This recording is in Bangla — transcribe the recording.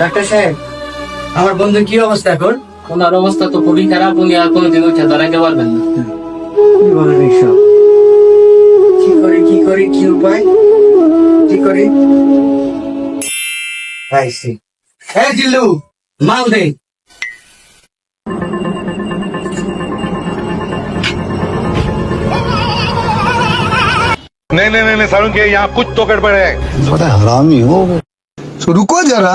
ডাক্তার সাহেব আমার বন্ধু কি অবস্থা এখন ওনার অবস্থা তো খুবই খারাপ উনি আর কোনোদিন উঠে দাঁড়াতে পারবেন না কি বলেন এইসব কি করি কি করি কি উপায় কি করি পাইছি হ্যাঁ জিল্লু মাল দে नहीं नहीं नहीं नहीं सारुण के यहाँ कुछ तो गड़बड़ है बड़ा हरामी हो तो रुको जरा